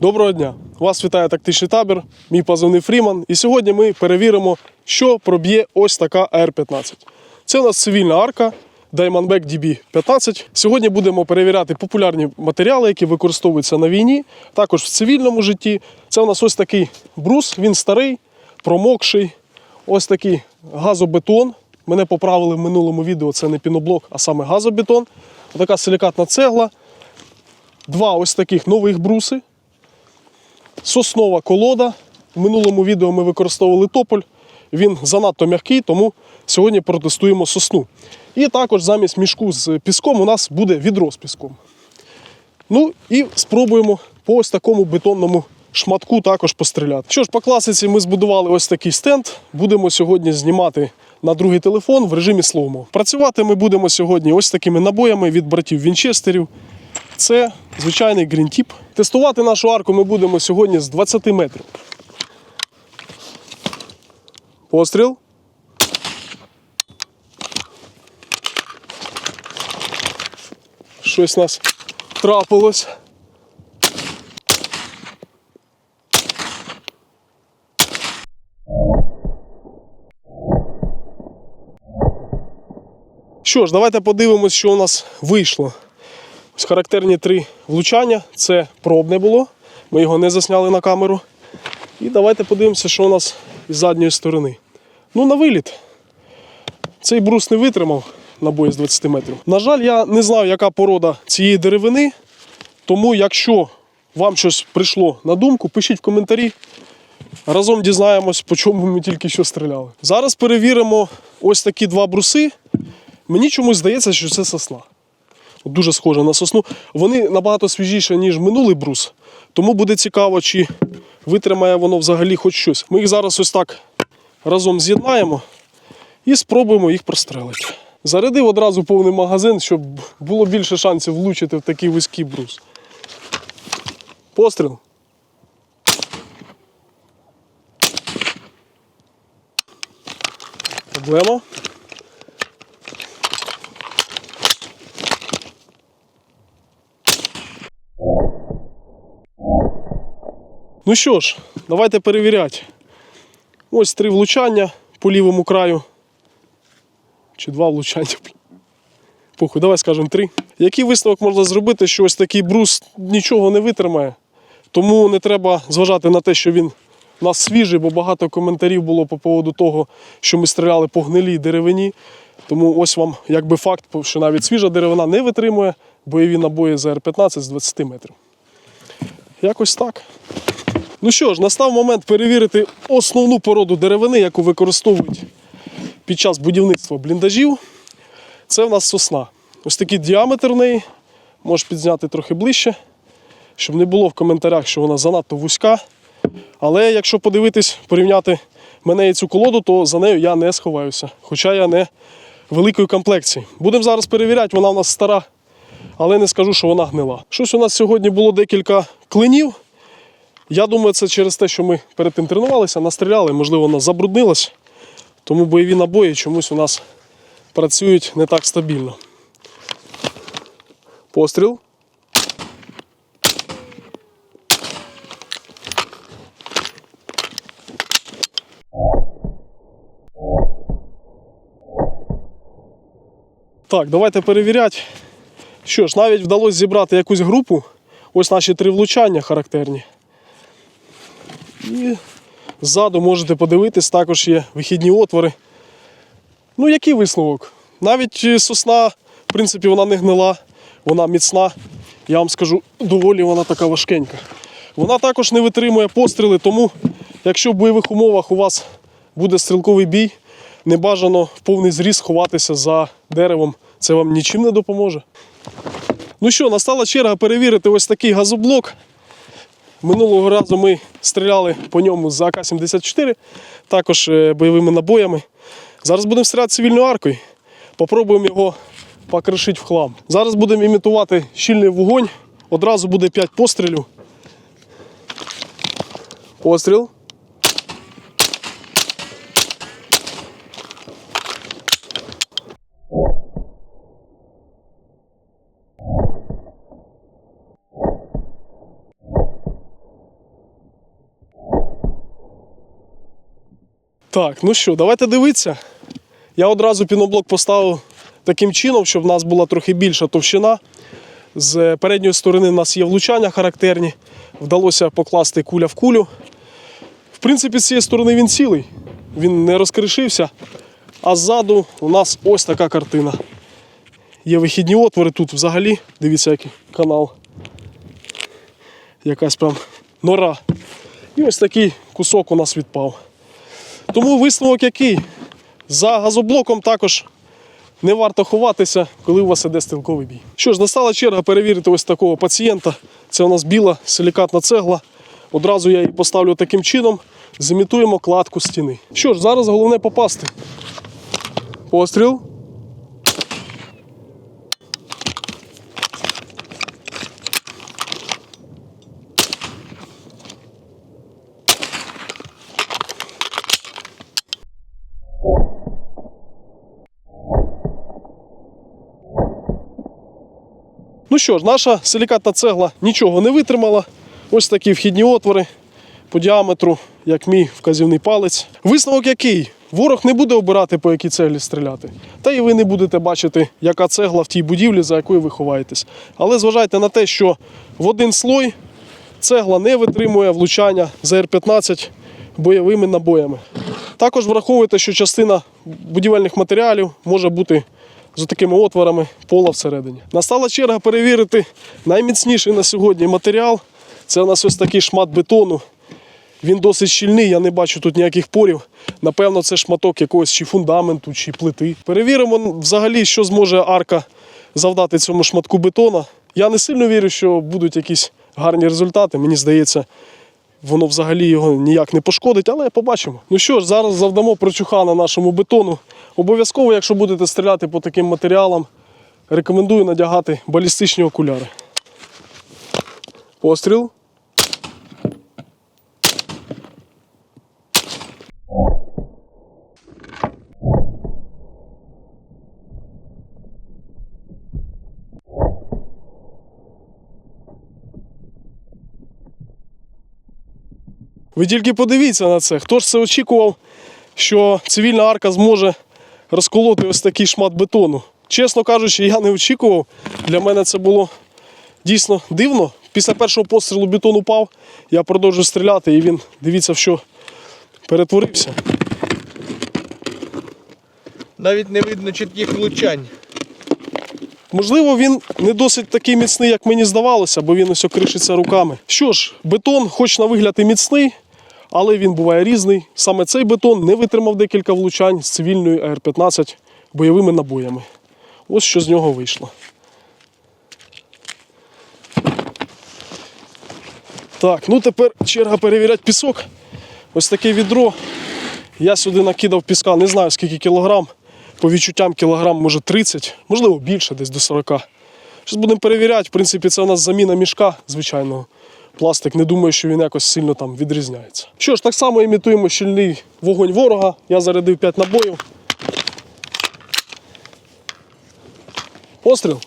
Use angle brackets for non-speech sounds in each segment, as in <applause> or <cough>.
Доброго дня! Вас вітає тактичний табір, мій позивний Фріман. І сьогодні ми перевіримо, що проб'є ось така AR-15. Це у нас цивільна арка Diamondback DB15. Сьогодні будемо перевіряти популярні матеріали, які використовуються на війні, також в цивільному житті. Це у нас ось такий брус, він старий, промокший. Ось такий газобетон. Мене поправили в минулому відео, це не піноблок, а саме газобетон. Така силікатна цегла. Два ось таких нових бруси соснова колода. В минулому відео ми використовували тополь. Він занадто м'який, тому сьогодні протестуємо сосну. І також замість мішку з піском у нас буде відро з піском. Ну і спробуємо по ось такому бетонному шматку також постріляти. Що ж, по класиці ми збудували ось такий стенд. Будемо сьогодні знімати на другий телефон в режимі слоумо. Працювати ми будемо сьогодні ось такими набоями від братів Вінчестерів. Це звичайний грінтіп. Тестувати нашу арку ми будемо сьогодні з 20 метрів. Постріл. Щось нас трапилось. Що ж, давайте подивимось, що у нас вийшло. Характерні три влучання. Це пробне було. Ми його не засняли на камеру. І давайте подивимося, що у нас із задньої сторони. Ну, на виліт. Цей брус не витримав набої з 20 метрів. На жаль, я не знаю, яка порода цієї деревини. Тому, якщо вам щось прийшло на думку, пишіть в коментарі. Разом дізнаємось, по чому ми тільки що стріляли. Зараз перевіримо ось такі два бруси. Мені чомусь здається, що це сосна. Дуже схоже на сосну. Вони набагато свіжіші, ніж минулий брус. Тому буде цікаво, чи витримає воно взагалі хоч щось. Ми їх зараз ось так разом з'єднаємо і спробуємо їх прострелити. Зарядив одразу повний магазин, щоб було більше шансів влучити в такий вузький брус. Постріл. Проблема. Ну що ж, давайте перевіряти. Ось три влучання по лівому краю. Чи два влучання. Похуй, давай скажемо три. Який висновок можна зробити, що ось такий брус нічого не витримає. Тому не треба зважати на те, що він у нас свіжий, бо багато коментарів було по поводу того, що ми стріляли по гнилій деревині. Тому ось вам якби факт, що навіть свіжа деревина не витримує бойові набої за Р-15 з 20 метрів. Якось так. Ну що ж, настав момент перевірити основну породу деревини, яку використовують під час будівництва бліндажів. Це в нас сосна. Ось такий діаметр в неї. Можеш підзняти трохи ближче, щоб не було в коментарях, що вона занадто вузька. Але якщо подивитись, порівняти мене і цю колоду, то за нею я не сховаюся. Хоча я не великої комплекції. Будемо зараз перевіряти, вона у нас стара, але не скажу, що вона гнила. Щось у нас сьогодні було декілька клинів. Я думаю, це через те, що ми перед тим тренувалися, настріляли, можливо, вона забруднилась. Тому бойові набої чомусь у нас працюють не так стабільно. Постріл. Так, давайте перевіряти. Що ж, навіть вдалося зібрати якусь групу. Ось наші три влучання характерні. І ззаду можете подивитись, також є вихідні отвори. Ну, який висновок? Навіть е, сосна, в принципі, вона не гнила, вона міцна. Я вам скажу, доволі вона така важкенька. Вона також не витримує постріли, тому якщо в бойових умовах у вас буде стрілковий бій, не бажано в повний зріз ховатися за деревом. Це вам нічим не допоможе. Ну що, настала черга перевірити ось такий газоблок. Минулого разу ми стріляли по ньому з АК-74, також е, бойовими набоями. Зараз будемо стріляти цивільною аркою. Попробуємо його покришити в хлам. Зараз будемо імітувати щільний вогонь. Одразу буде 5 пострілів. Постріл. Так, ну що, давайте дивитися. Я одразу піноблок поставив таким чином, щоб в нас була трохи більша товщина. З передньої сторони у нас є влучання характерні. Вдалося покласти куля в кулю. В принципі, з цієї сторони він цілий, він не розкришився. А ззаду у нас ось така картина. Є вихідні отвори тут взагалі. Дивіться, який канал. Якась прям нора. І ось такий кусок у нас відпав. Тому висновок який? За газоблоком також не варто ховатися, коли у вас іде стрілковий бій. Що ж, настала черга перевірити ось такого пацієнта. Це у нас біла силікатна цегла. Одразу я її поставлю таким чином. Зімітуємо кладку стіни. Що ж, зараз головне попасти. Постріл. Що ж, наша силікатна цегла нічого не витримала. Ось такі вхідні отвори по діаметру, як мій вказівний палець. Висновок який? Ворог не буде обирати, по якій цеглі стріляти. Та і ви не будете бачити, яка цегла в тій будівлі, за якою ви ховаєтесь. Але зважайте на те, що в один слой цегла не витримує влучання з Р-15 бойовими набоями. Також враховуйте, що частина будівельних матеріалів може бути з такими отворами пола всередині. Настала черга перевірити найміцніший на сьогодні матеріал. Це у нас ось такий шмат бетону. Він досить щільний, я не бачу тут ніяких порів. Напевно, це шматок якогось чи фундаменту, чи плити. Перевіримо взагалі, що зможе арка завдати цьому шматку бетона. Я не сильно вірю, що будуть якісь гарні результати. Мені здається, воно взагалі його ніяк не пошкодить, але побачимо. Ну що ж, зараз завдамо прочуха на нашому бетону. Обов'язково, якщо будете стріляти по таким матеріалам, рекомендую надягати балістичні окуляри. Постріл. Ви тільки подивіться на це. Хто ж це очікував, що цивільна арка зможе розколоти ось такий шмат бетону? Чесно кажучи, я не очікував. Для мене це було дійсно дивно. Після першого пострілу бетон упав, я продовжую стріляти, і він, дивіться, в що перетворився. Навіть не видно чітких влучань. Можливо, він не досить такий міцний, як мені здавалося, бо він ось окришиться руками. Що ж, бетон, хоч на вигляд і міцний, але він буває різний. Саме цей бетон не витримав декілька влучань з цивільною АР-15 бойовими набоями. Ось що з нього вийшло. Так, ну тепер черга перевіряти пісок. Ось таке відро. Я сюди накидав піска, не знаю скільки кілограм. По відчуттям кілограм, може 30, можливо більше, десь до 40. Зараз будемо перевіряти. В принципі, це у нас заміна мішка звичайного. Пластик, не думаю, що він якось сильно там відрізняється. Що ж, так само імітуємо щільний вогонь ворога. Я зарядив 5 набоїв. Постріл.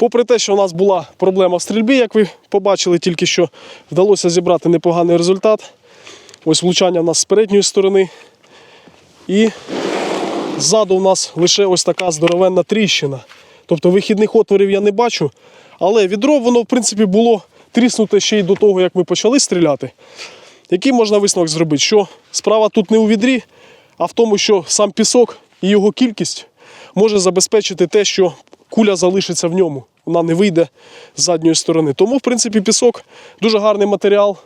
Попри те, що у нас була проблема в стрільбі, як ви побачили, тільки що вдалося зібрати непоганий результат. Ось влучання у нас з передньої сторони. І ззаду у нас лише ось така здоровенна тріщина. Тобто вихідних отворів я не бачу. Але відро воно, в принципі, було тріснуте ще й до того, як ми почали стріляти. Який можна висновок зробити? Що справа тут не у відрі, а в тому, що сам пісок і його кількість може забезпечити те, що куля залишиться в ньому. Вона не вийде з задньої сторони. Тому, в принципі, пісок дуже гарний матеріал,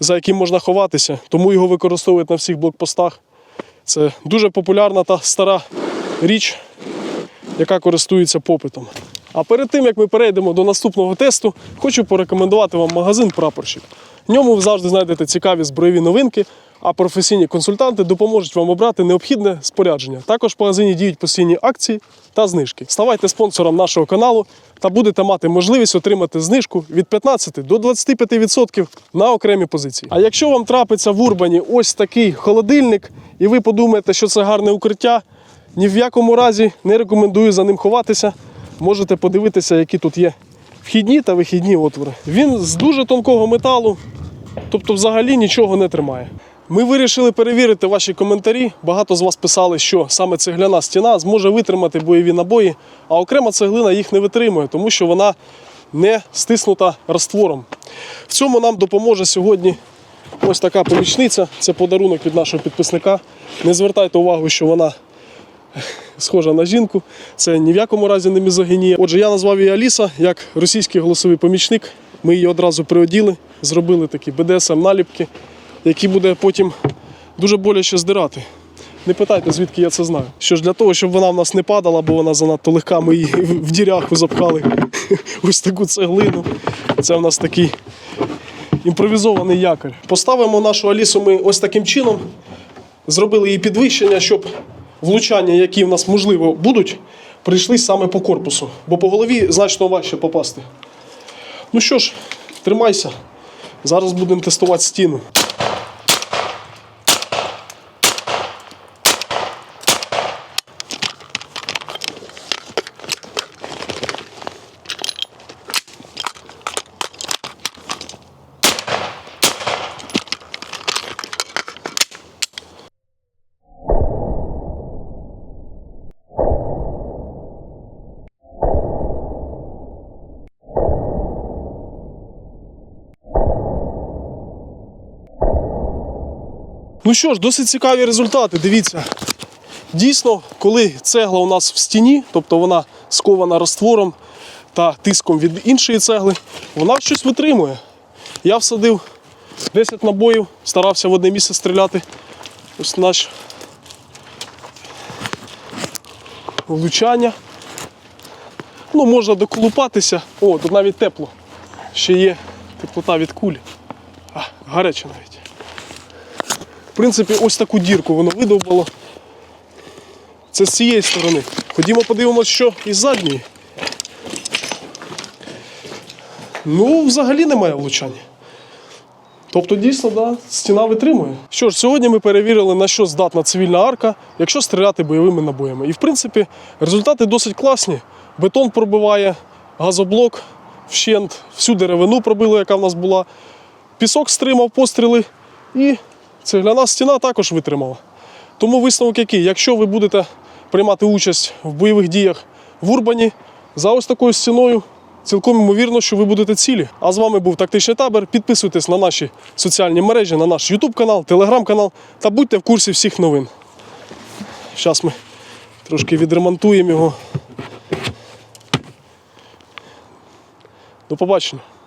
за яким можна ховатися, тому його використовують на всіх блокпостах. Це дуже популярна та стара річ, яка користується попитом. А перед тим, як ми перейдемо до наступного тесту, хочу порекомендувати вам магазин Прапорщик. В ньому ви завжди знайдете цікаві збройові новинки, а професійні консультанти допоможуть вам обрати необхідне спорядження. Також в магазині діють постійні акції та знижки. Ставайте спонсором нашого каналу та будете мати можливість отримати знижку від 15 до 25% на окремі позиції. А якщо вам трапиться в Урбані ось такий холодильник, і ви подумаєте, що це гарне укриття, ні в якому разі не рекомендую за ним ховатися. Можете подивитися, які тут є вхідні та вихідні отвори. Він з дуже тонкого металу, тобто взагалі нічого не тримає. Ми вирішили перевірити ваші коментарі. Багато з вас писали, що саме цегляна стіна зможе витримати бойові набої, а окрема цеглина їх не витримує, тому що вона не стиснута раствором. В цьому нам допоможе сьогодні ось така помічниця. Це подарунок від нашого підписника. Не звертайте увагу, що вона схожа на жінку. Це ні в якому разі не мізогінія. Отже, я назвав її Аліса як російський голосовий помічник. Ми її одразу приоділи, зробили такі БДСМ-наліпки, які буде потім дуже боляче здирати. Не питайте, звідки я це знаю. Що ж для того, щоб вона в нас не падала, бо вона занадто легка, ми її в діряху запхали <laughs> ось таку цеглину. Це в нас такий імпровізований якорь. Поставимо нашу Алісу ми ось таким чином. Зробили її підвищення, щоб влучання, які в нас можливо будуть, прийшли саме по корпусу, бо по голові значно важче попасти. Ну що ж, тримайся. Зараз будемо тестувати стіну. Ну що ж, досить цікаві результати. Дивіться. Дійсно, коли цегла у нас в стіні, тобто вона скована раствором та тиском від іншої цегли, вона щось витримує. Я всадив 10 набоїв, старався в одне місце стріляти. Ось наш влучання. Ну, можна доколупатися. О, тут навіть тепло. Ще є теплота від кулі. А, гаряче навіть. Принципі, ось таку дірку воно видовбало. Це з цієї сторони. Ходімо подивимося, що із задньої. Ну, взагалі немає влучання. Тобто, дійсно, да, стіна витримує. Що ж, сьогодні ми перевірили, на що здатна цивільна арка, якщо стріляти бойовими набоями. І в принципі, результати досить класні. Бетон пробиває, газоблок, вщент, всю деревину пробило, яка в нас була. Пісок стримав постріли і цегляна стіна також витримала. Тому висновок який? Якщо ви будете приймати участь в бойових діях в Урбані, за ось такою стіною, цілком ймовірно, що ви будете цілі. А з вами був тактичний табір. Підписуйтесь на наші соціальні мережі, на наш YouTube канал, Telegram канал та будьте в курсі всіх новин. Зараз ми трошки відремонтуємо його. До побачення.